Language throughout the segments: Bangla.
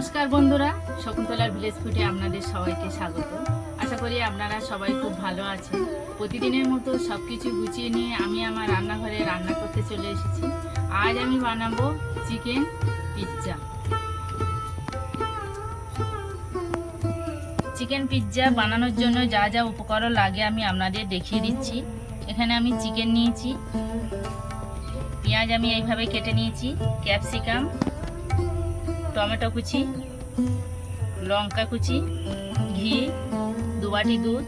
নমস্কার বন্ধুরা, শকুন্তলার ভিলেজ ফুটে আপনাদের সবাইকে স্বাগত। আশা করি আপনারা সবাই খুব ভালো আছেন। প্রতিদিনের মতো সব কিছু গুছিয়ে নিয়ে আমি আমার রান্নাঘরে রান্না করতে চলে এসেছি। আজ আমি বানাবো চিকেন পিৎজা। চিকেন পিৎজা বানানোর জন্য যা যা উপকরণ লাগে আমি আপনাদের দেখিয়ে দিচ্ছি। এখানে আমি চিকেন নিয়েছি। পেঁয়াজ আমি এইভাবে কেটে নিয়েছি। ক্যাপসিকাম টমেটো কুচি, লঙ্কা কুচি, ঘি দু বাটি দুধ,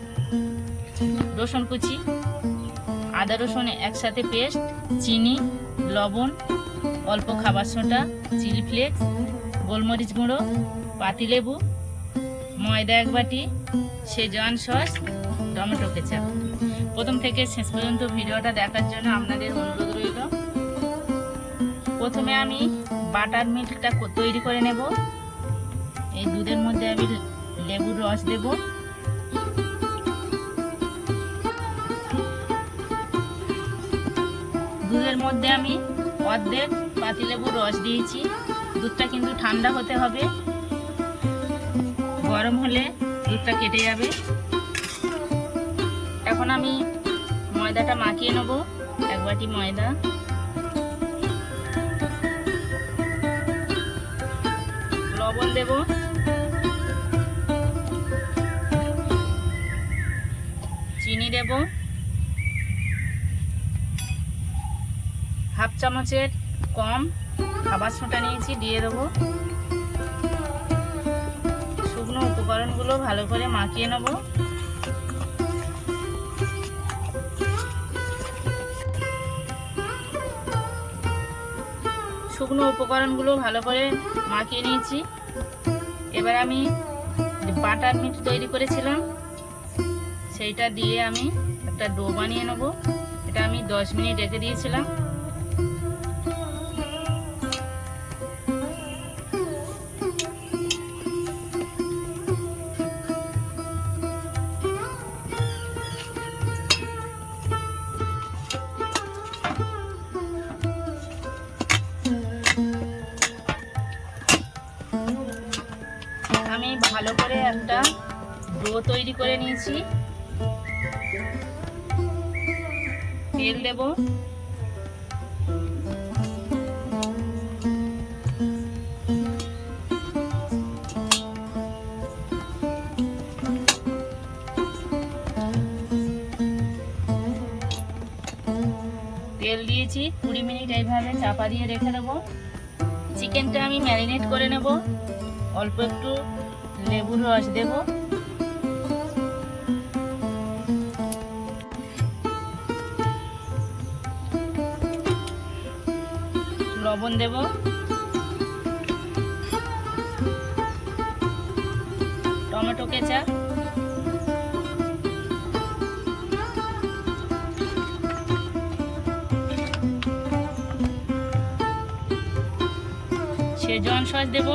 রসুন কুচি, আদা রসুন একসাথে পেস্ট, চিনি, লবণ, অল্প খাবার সোডা, চিলি ফ্লেক্স, গোলমরিচ গুঁড়ো পাতিলেবু ময়দা এক বাটি সেজওয়ান সস টমেটো কেচাপ। প্রথম থেকে শেষ পর্যন্ত ভিডিওটা দেখার জন্য আপনাদের অনুরোধ প্রথমে আমি বাটার মিল্কটা তৈরি করে নেব। এই দুধের মধ্যে আমি লেবুর রস দেব। দুধের মধ্যে আমি অর্ধেক পাতিলেবুর রস দিয়েছি। দুধটা কিন্তু ঠান্ডা হতে হবে। গরম হলে দুধটা কেটে যাবে। এখন আমি ময়দাটা মাখিয়ে নেব। এক বাটি ময়দা। লবণ দেব। চিনি দেব। হাফ চামচের কম খাবার সোঁটা নিয়েছি, দিয়ে দেবো। শুকনো উপকরণগুলো ভালো করে মাখিয়ে নেব। শুকনো উপকরণগুলো ভালো করে মাখিয়ে নিয়েছি। এবার আমি বাটার মিট তৈরি করেছিলাম, সেইটা দিয়ে আমি একটা ডো বানিয়ে নেব। এটা আমি দশ মিনিট রেখে দিয়েছিলাম। একটা ডো তৈরি করে নিয়েছি। তেল দেব। তেল দিয়েছি, কুড়ি মিনিট এইভাবে চাপা দিয়ে রেখে দেবো। চিকেনটা আমি ম্যারিনেট করে নেব। অল্প একটু লেবুর রস দেব। লবণ দেব। টমেটো কেচা সেজন সস দেব।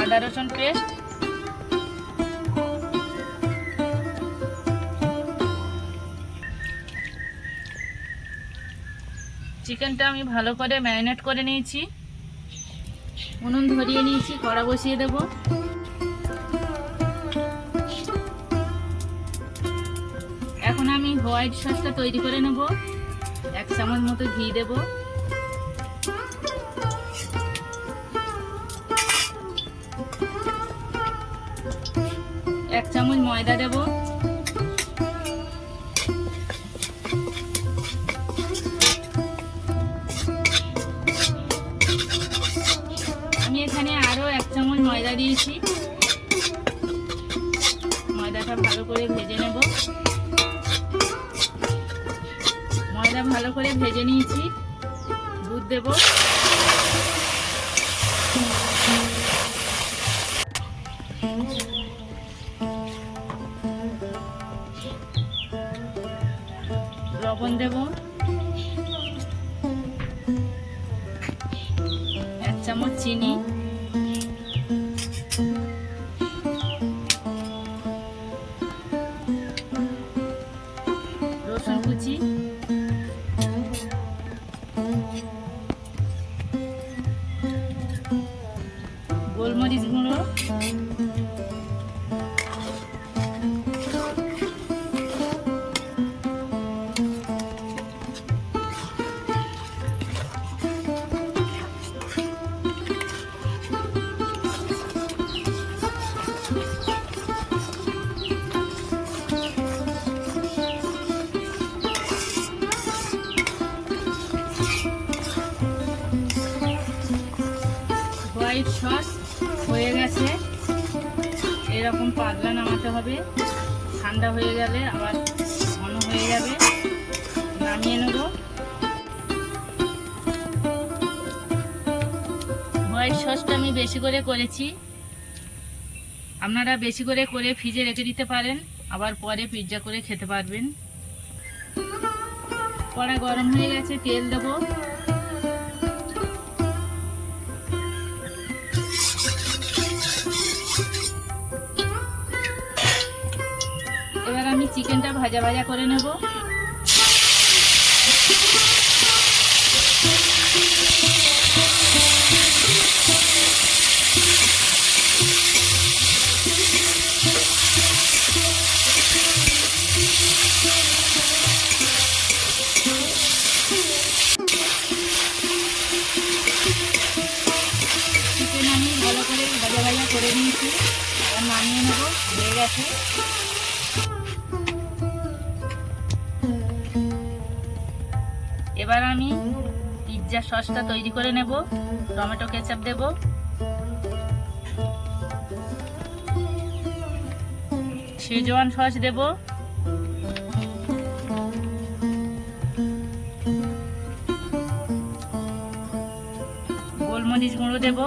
আদা, রসুন পেস্ট। চিকেনটা আমি ভালো করে ম্যারিনেট করে নিয়েছি। উনুন ধরিয়ে নিয়েছি, কড়া বসিয়ে দেব। এখন আমি হোয়াইট সসটা তৈরি করে নেব। এক চামচ মতো ঘি দেব। চামচ ময়দা দেব। আমি এখানে আরও এক চামচ ময়দা দিয়েছি। ময়দাটা ভালো করে ভেজে নেব। ময়দা ভালো করে ভেজে নিয়েছি। দুধ দেব। লবণ দেব এক চামচ চিনি। এরকম পাতলা নামাতে হবে। ঠান্ডা হয়ে গেলে আবার ঘন হয়ে যাবে। নামিয়ে নেব। হোয়াইট সসটা আমি বেশি করে করেছি। আপনারা বেশি করে করে ফ্রিজে রেখে দিতে পারেন। আবার পরে পিৎজা করে খেতে পারবেন। কড়া গরম হয়ে গেছে, তেল দেবো। চিকেনটা ভাজা ভাজা করে নেব। আমি ভালো করে ভাজা ভাজা করে নিয়েছি। এবার নামিয়ে নেব। হয়ে গেছে। এবার আমি পিৎজা সসটা তৈরি করে নেব, টমেটো কেচাপ দেব। শেজওয়ান সস দেব। গোলমরিচ গুঁড়ো দেব।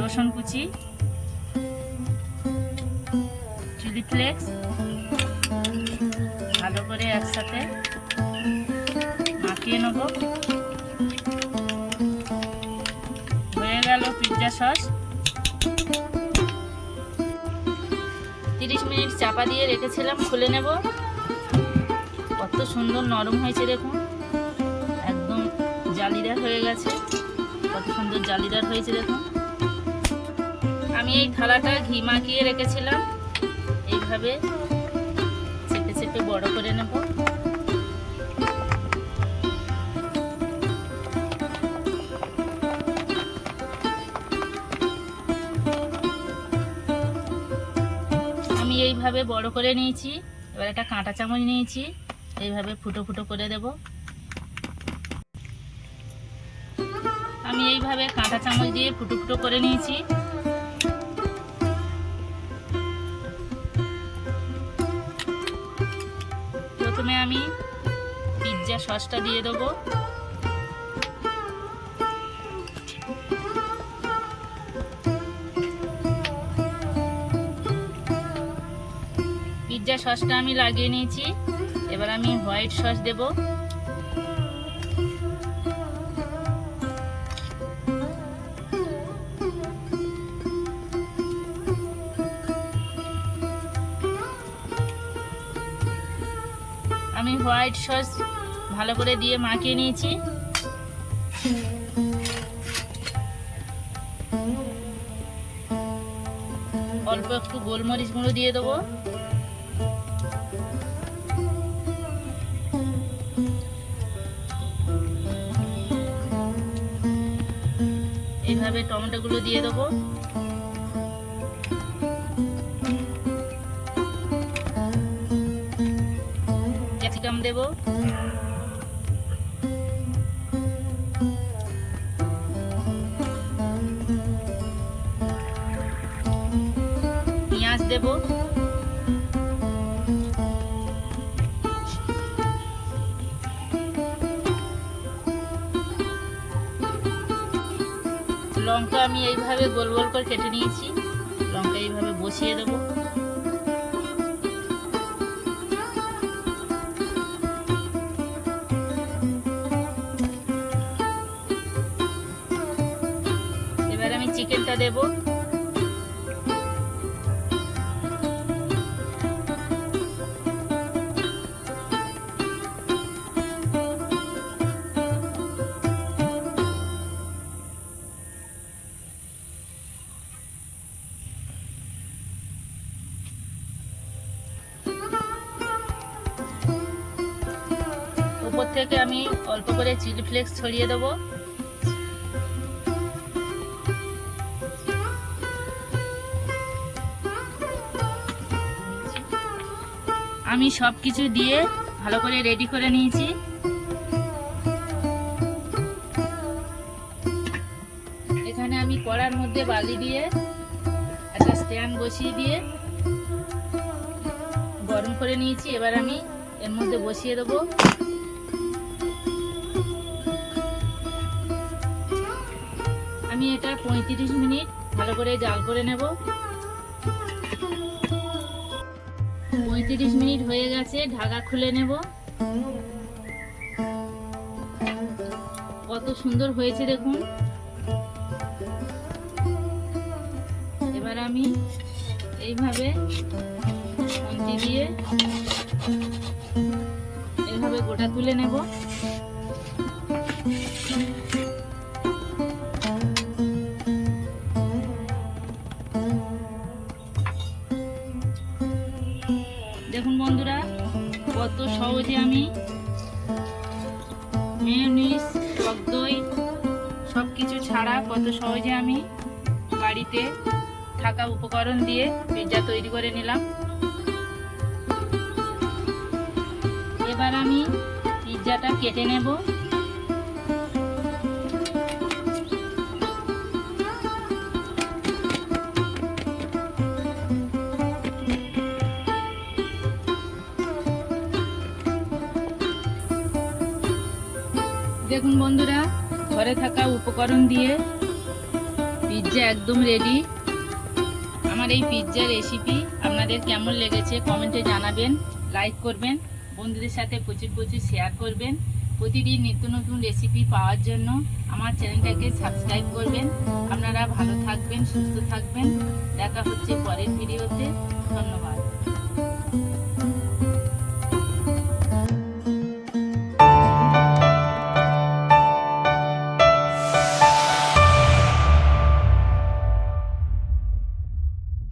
রসুন কুচি। চিলি ফ্লেক্স একসাথে মাখিয়ে নেব। হয়ে গেল পিৎজা সস তিরিশ মিনিট চাপা দিয়ে রেখেছিলাম, খুলে নেব। কত সুন্দর নরম হয়েছে দেখুন। একদম জালিদার হয়ে গেছে। কত সুন্দর জালিদার হয়েছে দেখুন। আমি এই থালাটা ঘি মাখিয়ে রেখেছিলাম। এইভাবে বড় করে নেব। আমি এইভাবে বড় করে নিয়েছি। এবার একটা কাঁটা চামচ নিয়েছি। এইভাবে ফুটো ফুটো করে দেব। আমি এইভাবে কাঁটা চামচ দিয়ে ফুটো ফুটো করে নিয়েছি। আমি পিৎজা সসটা দিয়ে দেবো। পিৎজা সসটা আমি লাগিয়ে নিয়েছি। এবার আমি হোয়াইট সস দেব। আমি হোয়াইট সস ভালো করে দিয়ে মাখিয়ে নিয়েছি। অল্প একটু গোলমরিচ গুঁড়ো দিয়ে দেবো। এইভাবে টমেটোগুলো দিয়ে দেবো। দেবো। পেঁয়াজ দেবো। লঙ্কা আমি এইভাবে গোল গোল করে কেটে নিয়েছি। লঙ্কা এইভাবে বসিয়ে দেবো। থেকে আমি অল্প করে চিলি ফ্লেক্স ছড়িয়ে দেবো। আমি সব কিছু দিয়ে ভালো করে রেডি করে নিয়েছি। এখানে আমি কড়ার মধ্যে বালি দিয়ে একটা স্ট্যান্ড বসিয়ে দিয়ে গরম করে নিয়েছি। এবার আমি এর মধ্যে বসিয়ে দেবো। আমি এটা পঁয়ত্রিশ মিনিট ভালো করে জাল করে নেব। পঁয়ত্রিশ মিনিট হয়ে গেছে, ঢাকা খুলে নেব। কত সুন্দর হয়েছে দেখুন। এবার আমি এইভাবে দিয়ে এইভাবে গোটা তুলে নেব। দেখুন বন্ধুরা, কত সহজে আমি মেয়নিস টক দই সব কিছু ছাড়া কত সহজে আমি বাড়িতে থাকা উপকরণ দিয়ে পিৎজা তৈরি করে নিলাম। এবার আমি পিৎজাটা কেটে নেব। দেখুন বন্ধুরা, ঘরে থাকা উপকরণ দিয়ে পিৎজা একদম রেডি আমার এই পিৎজা রেসিপি আপনাদের কেমন লেগেছে কমেন্টে জানাবেন লাইক করবেন, বন্ধুদের সাথে প্রচুর প্রচুর শেয়ার করবেন। প্রতিদিন নিত্য নতুন রেসিপি পাওয়ার জন্য আমার চ্যানেলটাকে সাবস্ক্রাইব করবেন। আপনারা ভালো থাকবেন, সুস্থ থাকবেন। দেখা হচ্ছে পরের ভিডিওতে ধন্যবাদ।